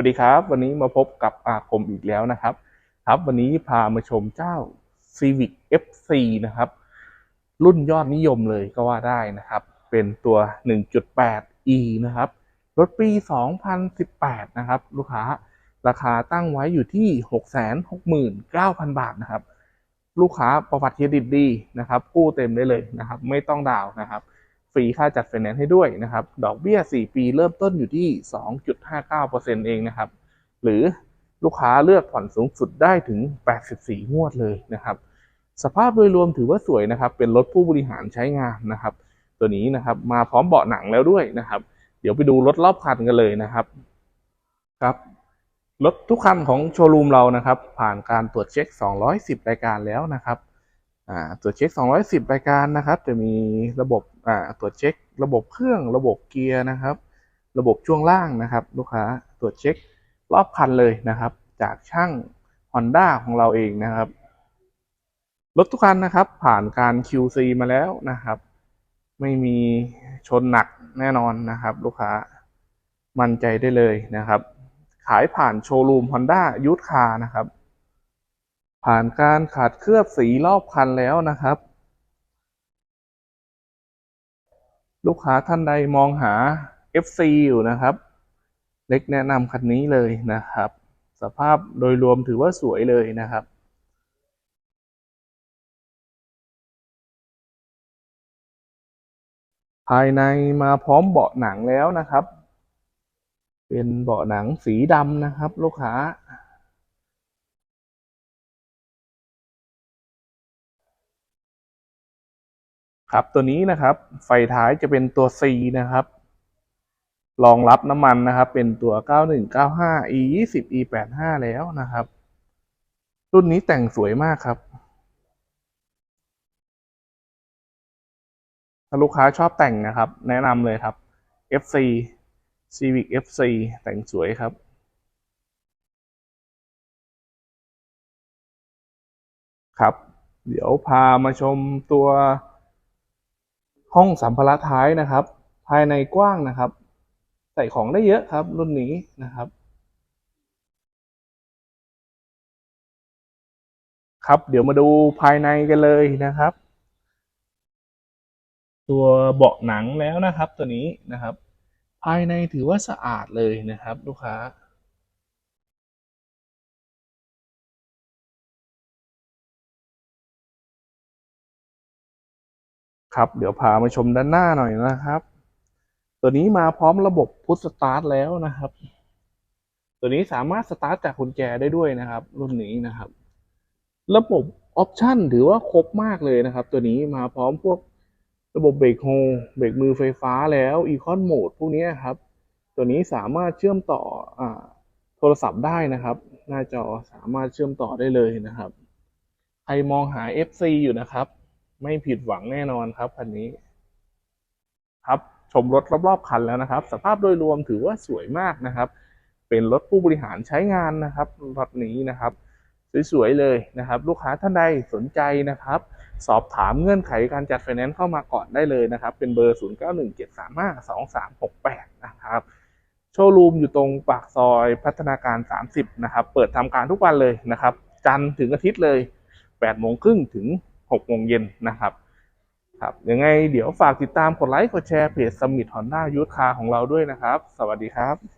วัสดีครับ วันนี้มาพบกับอาคมอีกแล้วนะครับ ครับวันนี้พามาชมเจ้า Civic FC นะครับ รุ่นยอดนิยมเลยก็ว่าได้นะครับ เป็นตัว 1.8e นะครับ รถปี 2018 นะครับ ลูกค้าราคาตั้งไว้อยู่ที่ 669,000 บาทนะครับ ลูกค้าประวัติเครดิตดีนะครับกู้เต็มได้เลยนะครับ ไม่ต้องดาวนะครับ รีค่าจัดไฟแนนซ์ให้ด้วยนะครับ ดอกเบี้ย 4 ปีเริ่มต้นอยู่ที่ 2.59%เองนะครับ หรือลูกค้าเลือกผ่อนสูงสุดได้ถึง 84 งวดเลยนะครับ สภาพโดยรวมถือว่าสวยนะครับ เป็นรถผู้บริหารใช้งานนะครับ ตัวนี้นะครับมาพร้อมเบาะหนังแล้วด้วยนะครับ เดี๋ยวไปดูรถรอบคันกันเลยนะครับ ครับรถทุกคันของโชว์รูมเรานะครับ ผ่านการตรวจเช็ค 210 รายการแล้วนะครับอ่าตรวจเช็ค 210 รายการนะครับ จะมีระบบ อ่าตรวจเช็ค ระบบเครื่องระบบเกียร์นะครับ ระบบช่วงล่างนะครับ ลูกค้าตรวจเช็ครอบคันเลยนะครับ จากช่าง Honda ของเราเองนะครับรถทุกคันนะครับ ผ่านการ QC มาแล้วนะครับ ไม่มีชนหนักแน่นอนนะครับ ลูกค้ามั่นใจได้เลยนะครับ ขายผ่านโชว์รูม Honda ยูทคานะครับ ผ่านการขัดเคลือบสีรอบคันแล้วนะครับ ลูกค้าท่านใดมองหา FC อยู่นะครับ เล็กแนะนำคันนี้เลยนะครับ สภาพโดยรวมถือว่าสวยเลยนะครับภายในมาพร้อมเบาะหนังแล้วนะครับ เป็นเบาะหนังสีดำนะครับ ลูกค้า ครับ ตัวนี้นะครับ ไฟท้ายจะเป็นตัว C นะครับรองรับน้ำมันนะครับ เป็นตัว 9195 E 20 E 85แล้วนะครับ รุ่นนี้แต่งสวยมากครับ ถ้าลูกค้าชอบแต่งนะครับ แนะนำเลยครับ FC Civic FC แต่งสวยครับ ครับ เดี๋ยวพามาชมตัว ห้องสัมภาระท้ายนะครับ ภายในกว้างนะครับ ใส่ของได้เยอะครับ รุ่นนี้นะครับ ครับเดี๋ยวมาดูภายในกันเลยนะครับ ตัวเบาะหนังแล้วนะครับ ตัวนี้นะครับ ภายในถือว่าสะอาดเลยนะครับ ลูกค้า ครับ เดี๋ยวพามาชมด้านหน้าหน่อยนะครับ ตัวนี้มาพร้อมระบบพุทสตาร์ทแล้วนะครับ ตัวนี้สามารถสตาร์ทจากกุญแจได้ด้วยนะครับ รุ่นนี้นะครับ ระบบออปชั่นถือว่าครบมากเลยนะครับ ตัวนี้มาพร้อมพวกระบบเบรกโฮเบรกมือไฟฟ้าแล้วอีคอนโหมดพวกนี้ครับ ตัวนี้สามารถเชื่อมต่ออโทรศัพท์ได้นะครับ หน้าจอสามารถเชื่อมต่อได้เลยนะครับใครมองหา FC อยู่นะครับ ไม่ผิดหวังแน่นอนครับคันนี้ ครับชมรถรอบๆคันแล้วนะครับ สภาพโดยรวมถือว่าสวยมากนะครับ เป็นรถผู้บริหารใช้งานนะครับรถนี้นะครับ สวยๆเลยนะครับ ลูกค้าท่านใดสนใจนะครับ สอบถามเงื่อนไขการจัดไฟแนนซ์เข้ามาก่อนได้เลยนะครับ เป็นเบอร์ 0917352368 นะครับโชว์รูมอยู่ตรงปากซอยพัฒนาการ 30 นะครับ เปิดทำการทุกวันเลยนะครับ จันทร์ถึงอาทิตย์เลย8โมงครึ่งถึง หกโมงเย็นนะครับครับยังไงเดี๋ยวฝากติดตามกดไลค์กดแชร์เพจสมิธฮอนด้ายูทคาของเราด้วยนะครับ สวัสดีครับ